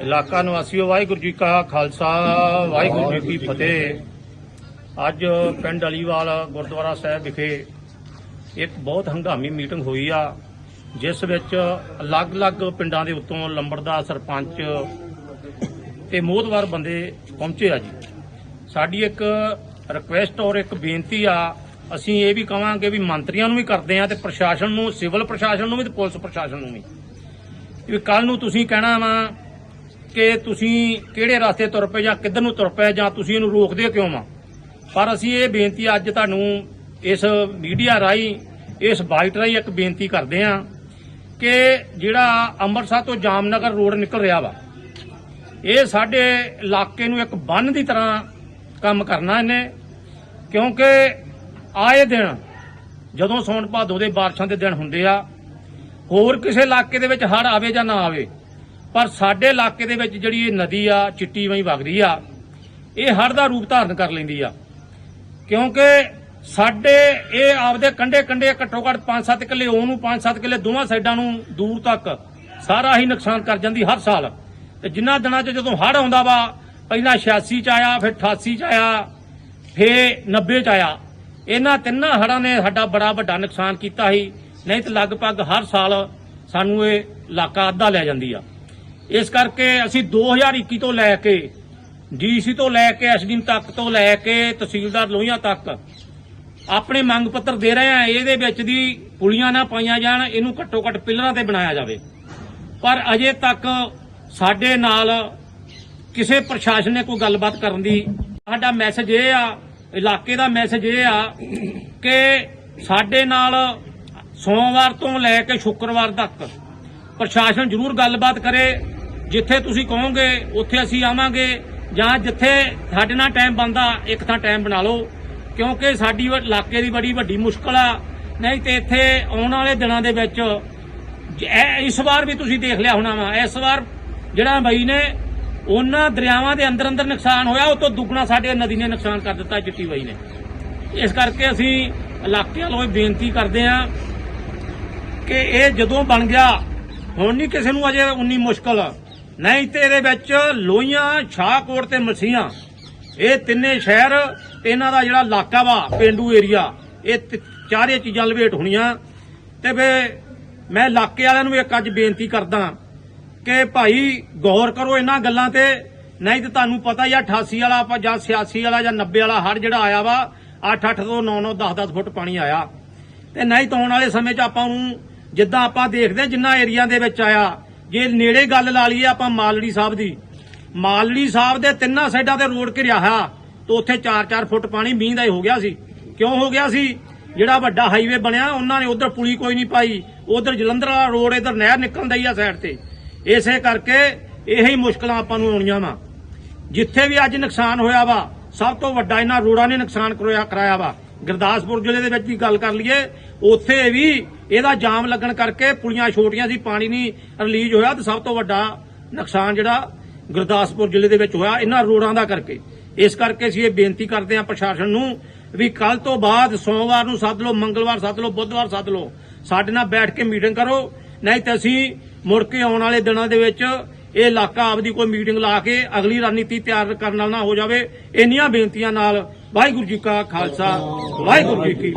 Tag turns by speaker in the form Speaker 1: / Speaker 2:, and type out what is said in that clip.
Speaker 1: ਇਲਾਕਾ ਨਿਵਾਸੀਓ, ਵਾਹਿਗੁਰੂ ਜੀ ਕਾ ਖਾਲਸਾ, ਵਾਹਿਗੁਰੂ ਜੀ ਕੀ ਫਤਿਹ। ਅੱਜ ਪਿੰਡ ਅਲੀਵਾਲ ਗੁਰਦੁਆਰਾ ਸਾਹਿਬ ਵਿਖੇ ਇੱਕ ਬਹੁਤ ਹੰਗਾਮੀ ਮੀਟਿੰਗ ਹੋਈ ਆ। ਜਿਸ ਵਿੱਚ ਅਲੱਗ-ਅਲੱਗ ਪਿੰਡਾਂ ਦੇ ਉੱਤੋਂ ਲੰਬੜਦਾਰ ਸਰਪੰਚ ਤੇ ਮੋਹਤਵਾਰ ਬੰਦੇ ਪਹੁੰਚੇ ਆ ਜੀ। ਸਾਡੀ ਇੱਕ ਰਿਕੁਐਸਟ ਔਰ ਇੱਕ ਬੇਨਤੀ ਆ, ਅਸੀਂ ਇਹ ਵੀ ਕਵਾਂਗੇ ਵੀ ਮੰਤਰੀਆਂ ਨੂੰ ਵੀ ਕਰਦੇ ਆ ਤੇ ਪ੍ਰਸ਼ਾਸਨ ਨੂੰ, ਸਿਵਲ ਪ੍ਰਸ਼ਾਸਨ ਨੂੰ ਵੀ ਤੇ ਪੁਲਿਸ ਪ੍ਰਸ਼ਾਸਨ ਨੂੰ ਵੀ। ਵੀ ਕੱਲ ਨੂੰ ਤੁਸੀਂ ਕਹਿਣਾ ਵਾ ਕਿ ਤੁਸੀਂ ਕਿਹੜੇ ਰਸਤੇ ਤੁਰ ਪਏ ਜਾਂ ਕਿੱਧਰ ਨੂੰ ਤੁਰ ਪਏ ਜਾਂ ਤੁਸੀਂ ਇਹਨੂੰ ਰੋਕਦੇ ਕਿਉਂ ਵਾ? ਪਰ ਅਸੀਂ ਇਹ ਬੇਨਤੀ ਅੱਜ ਤੁਹਾਨੂੰ ਇਸ ਮੀਡੀਆ ਰਾਹੀਂ, ਇਸ ਬਾਈਟ ਰਾਹੀਂ ਇੱਕ ਬੇਨਤੀ ਕਰਦੇ ਆ ਕਿ ਜਿਹੜਾ ਅੰਮ੍ਰਿਤਸਰ ਤੋਂ ਜਾਮਨਗਰ ਰੋਡ ਨਿਕਲ ਰਿਹਾ ਵਾ, ਇਹ ਸਾਡੇ ਇਲਾਕੇ ਨੂੰ ਇੱਕ ਬੰਨ ਦੀ ਤਰ੍ਹਾਂ ਕੰਮ ਕਰਨਾ ਇਹਨੇ, ਕਿਉਂਕਿ ਆਏ ਦਿਨ ਜਦੋਂ ਸੌਣ ਭਾਦੋ ਦੇ ਬਾਰਿਸ਼ਾਂ ਦੇ ਦਿਨ ਹੁੰਦੇ ਆ, ਹੋਰ ਕਿਸੇ ਇਲਾਕੇ ਦੇ ਵਿੱਚ ਹੜ ਆਵੇ ਜਾਂ ਨਾ ਆਵੇ, ਪਰ ਸਾਡੇ ਇਲਾਕੇ ਦੇ ਵਿੱਚ ਜਿਹੜੀ ਇਹ ਨਦੀ ਆ, ਚਿੱਟੀ ਵਈ ਵਗਦੀ ਆ, ਇਹ ਹੜ ਦਾ ਰੂਪ ਧਾਰਨ ਕਰ ਲੈਂਦੀ ਆ, ਕਿਉਂਕਿ ਸਾਡੇ ਇਹ ਆਪਦੇ ਕੰਡੇ ਕੰਡੇ ਘੱਟੋ ਘੱਟ 5-7 ਕਿੱਲੇ, ਉਹਨੂੰ 5-7 ਕਿੱਲੇ ਦੋਵਾਂ ਸਾਈਡਾਂ ਨੂੰ ਦੂਰ ਤੱਕ ਸਾਰਾ ਹੀ ਨੁਕਸਾਨ ਕਰ ਜਾਂਦੀ ਹਰ ਸਾਲ। ਤੇ ਜਿਨ੍ਹਾਂ ਦਿਨਾਂ 'ਚ ਜਦੋਂ ਹੜ ਆਉਂਦਾ ਵਾ, ਪਹਿਲਾਂ 86 'ਚ ਆਇਆ, ਫਿਰ 88 'ਚ ਆਇਆ, ਫਿਰ 90 'ਚ ਆਇਆ। ਇਹਨਾਂ ਤਿੰਨਾਂ ਹੜਾਂ ਨੇ ਸਾਡਾ ਬੜਾ ਵੱਡਾ ਨੁਕਸਾਨ ਕੀਤਾ ਸੀ। ਨਹੀਂ ਤਾਂ ਲਗਭਗ ਹਰ ਸਾਲ ਸਾਨੂੰ ਇਹ ਇਲਾਕਾ ਅੱਧਾ ਲੈ ਜਾਂਦੀ ਆ। ਇਸ ਕਰਕੇ ਅਸੀਂ 2021 ਤੋਂ ਲੈ ਕੇ ਡੀਸੀ ਤੋਂ ਲੈ ਕੇ ਐਸਡੀਐਮ ਤੱਕ ਤੋਂ ਲੈ ਕੇ ਤਹਿਸੀਲਦਾਰ ਲੋਹੀਆਂ ਤੱਕ ਆਪਣੇ ਮੰਗ ਪੱਤਰ ਦੇ ਰਹੇ ਆ ਇਹਦੇ ਵਿੱਚ ਦੀ ਪੁਲੀਆਂ ਨਾ ਪਾਈਆਂ ਜਾਣ, ਇਹਨੂੰ ਘੱਟੋ ਘੱਟ ਪਿਲਰਾਂ ਤੇ ਬਣਾਇਆ ਜਾਵੇ। ਪਰ ਅਜੇ ਤੱਕ ਸਾਡੇ ਨਾਲ ਕਿਸੇ ਪ੍ਰਸ਼ਾਸਨ ਨੇ ਕੋਈ ਗੱਲਬਾਤ ਕਰਨ ਦੀ, ਸਾਡਾ ਮੈਸੇਜ ਇਹ ਆ, ਇਲਾਕੇ ਦਾ ਮੈਸੇਜ ਇਹ ਆ ਕਿ ਸਾਡੇ ਨਾਲ ਸੋਮਵਾਰ ਤੋਂ ਲੈ ਕੇ ਸ਼ੁੱਕਰਵਾਰ ਤੱਕ ਪ੍ਰਸ਼ਾਸਨ ਜ਼ਰੂਰ ਗੱਲਬਾਤ ਕਰੇ। ਜਿੱਥੇ ਤੁਸੀਂ ਕਹੋਗੇ, ਉੱਥੇ ਅਸੀਂ ਆਵਾਂਗੇ ਜਾਂ ਜਿੱਥੇ ਸਾਡੇ ਨਾਲ ਟਾਈਮ ਬੰਦਾ ਇੱਕ ਥਾਂ ਟਾਈਮ ਬਣਾ ਲਓ। ਕਿਉਂਕਿ ਸਾਡੀ ਇਲਾਕੇ ਦੀ ਬੜੀ ਵੱਡੀ ਮੁਸ਼ਕਲ ਆ। ਨਹੀਂ ਤੇ ਇੱਥੇ ਆਉਣ ਵਾਲੇ ਦਿਨਾਂ ਦੇ ਵਿੱਚ ਇਸ ਵਾਰ ਵੀ ਤੁਸੀਂ ਦੇਖ ਲਿਆ ਹੋਣਾ ਵਾ। ਇਸ ਵਾਰ ਜਿਹੜਾ ਬਈ ਨੇ ਉਹਨਾਂ ਦਰਿਆਵਾਂ ਦੇ ਅੰਦਰ ਅੰਦਰ ਨੁਕਸਾਨ ਹੋਇਆ, ਉਹ ਤੋਂ ਦੁੱਗਣਾ ਸਾਡੇ ਨਦੀ ਨੇ ਨੁਕਸਾਨ ਕਰ ਦਿੱਤਾ ਚਿੱਟੀ ਬਈ ਨੇ। ਇਸ ਕਰਕੇ ਅਸੀਂ ਇਲਾਕੇ ਵਾਲੋਂ ਬੇਨਤੀ ਕਰਦੇ ਹਾਂ ਕਿ ਇਹ ਜਦੋਂ ਬਣ ਗਿਆ, ਹੁਣ ਨਹੀਂ ਕਿਸੇ ਨੂੰ ਅਜੇ ਉਨੀ ਮੁਸ਼ਕਲ। ਨਹੀਂ ਤੇ ਇਹਦੇ ਵਿੱਚ ਲੋਹੀਆਂ ਸ਼ਾਹਕੋਟ ਤੇ ਮਸੀਆਂ ਇਹ ਤਿੰਨੇ ਸ਼ਹਿਰ ਤੇ ਇਹਨਾਂ ਦਾ ਜਿਹੜਾ ਇਲਾਕਾ ਵਾ, ਪਿੰਡੂ ਏਰੀਆ, ਇਹ ਚਾਰੇ ਚੀਜ਼ਾਂ ਲਵੇਟ ਹੋਣੀਆਂ। ਤੇ ਵੇ ਮੈਂ ਇਲਾਕੇ ਵਾਲਿਆਂ ਨੂੰ ਇੱਕ ਅੱਜ ਬੇਨਤੀ ਕਰਦਾ ਕਿ ਭਾਈ ਗੌਰ ਕਰੋ ਇਹਨਾਂ ਗੱਲਾਂ ਤੇ। ਨਹੀਂ ਤੇ ਤੁਹਾਨੂੰ ਪਤਾ ਹੀ ਆ 88 ਵਾਲਾ ਆਪਾਂ ਜਾਂ 86 ਵਾਲਾ ਜਾਂ 90 ਵਾਲਾ ਹੜ ਜਿਹੜਾ ਆਇਆ ਵਾ 8-8 ਤੋਂ 9-9 10-10 ਫੁੱਟ ਪਾਣੀ ਆਇਆ। ਤੇ ਨਹੀਂ ਤਾਂ ਆਉਣ ਵਾਲੇ ਸਮੇਂ 'ਚ ਆਪਾਂ ਨੂੰ ਜਿੱਦਾਂ ਆਪਾਂ ਦੇਖਦੇ ਜਿੰਨਾ ਏਰੀਆ ਦੇ ਵਿੱਚ ਆਇਆ, ਜੇ ਨੇੜੇ ਗੱਲ ਲਾ ਲਈਏ ਆਪਾਂ ਮਾਲੜੀ ਸਾਹਿਬ ਦੀ ਮਾਲੜੀ ਸਾਹਿਬ ਦੇ ਤਿੰਨਾਂ ਸਾਈਡਾਂ ਤੇ ਰੋਡ ਘਿਰਿਆ ਹੋਇਆ ਤੇ ਉੱਥੇ 4-4 ਫੁੱਟ ਪਾਣੀ ਮੀਂਹ ਦਾ ਹੀ ਹੋ ਗਿਆ ਸੀ। ਕਿਉਂ ਹੋ ਗਿਆ ਸੀ? ਜਿਹੜਾ ਵੱਡਾ ਹਾਈਵੇ ਬਣਿਆ, ਉਹਨਾਂ ਨੇ ਉਧਰ ਪੁਲੀ ਕੋਈ ਨਹੀਂ ਪਾਈ। ਉਧਰ ਜਲੰਧਰ ਵਾਲਾ ਰੋਡ ਇਧਰ ਨਹਿਰ ਨਿਕਲਦਾ ਹੀ ਆ ਸਾਈਡ ਤੇ। ਇਸੇ ਕਰਕੇ ਇਹੀ ਮੁਸ਼ਕਲਾਂ ਆਪਾਂ ਨੂੰ ਆਉਣੀਆਂ ਵਾ। ਜਿੱਥੇ ਵੀ ਅੱਜ ਨੁਕਸਾਨ ਹੋਇਆ ਵਾ, ਸਭ ਤੋਂ ਵੱਡਾ ਇਹਨਾਂ ਰੋਡਾਂ ਨੇ ਨੁਕਸਾਨ ਕਰਾਇਆ ਕਰਾਇਆ ਵਾ। ਗੁਰਦਾਸਪੁਰ ਜ਼ਿਲ੍ਹੇ ਦੇ ਵਿੱਚ ਵੀ ਗੱਲ ਕਰ ਲਈਏ, ਉੱਥੇ ਵੀ ਇਹਦਾ ਜਾਮ ਲੱਗਣ ਕਰਕੇ ਪੁਲੀਆਂ ਛੋਟੀਆਂ ਸੀ, ਪਾਣੀ ਨਹੀਂ ਰਿਲੀਜ਼ ਹੋਇਆ ਤੇ ਸਭ ਤੋਂ ਵੱਡਾ ਨੁਕਸਾਨ ਜਿਹੜਾ ਗੁਰਦਾਸਪੁਰ ਜ਼ਿਲ੍ਹੇ ਦੇ ਵਿੱਚ ਹੋਇਆ ਇਹਨਾਂ ਰੋੜਾਂ ਦਾ ਕਰਕੇ। ਇਸ ਕਰਕੇ ਅਸੀਂ ਇਹ ਬੇਨਤੀ ਕਰਦੇ ਹਾਂ ਪ੍ਰਸ਼ਾਸਨ ਨੂੰ ਵੀ ਕੱਲ ਤੋਂ ਬਾਅਦ ਸੋਮਵਾਰ ਨੂੰ ਸੱਦ ਲਓ, ਮੰਗਲਵਾਰ ਸੱਦ ਲਓ, ਬੁੱਧਵਾਰ ਸੱਦ ਲਓ। ਸਾਡੇ ਨਾਲ ਬੈਠ ਕੇ ਮੀਟਿੰਗ ਕਰੋ। ਨਹੀਂ ਤਾਂ ਅਸੀਂ ਮੁੜ ਕੇ ਆਉਣ ਵਾਲੇ ਦਿਨਾਂ ਦੇ ਵਿੱਚ ਇਹ ਇਲਾਕਾ ਆਪਦੀ ਕੋਈ ਮੀਟਿੰਗ ਲਾ ਕੇ ਅਗਲੀ ਰਣਨੀਤੀ ਤਿਆਰ ਕਰਨ ਨਾਲ ਨਾ ਹੋ ਜਾਵੇ। ਇੰਨੀਆਂ ਬੇਨਤੀਆਂ ਨਾਲ ਵਾਹਿਗੁਰੂ ਜੀ ਕਾ ਖਾਲਸਾ, ਵਾਹਿਗੁਰੂ ਜੀ ਕੀ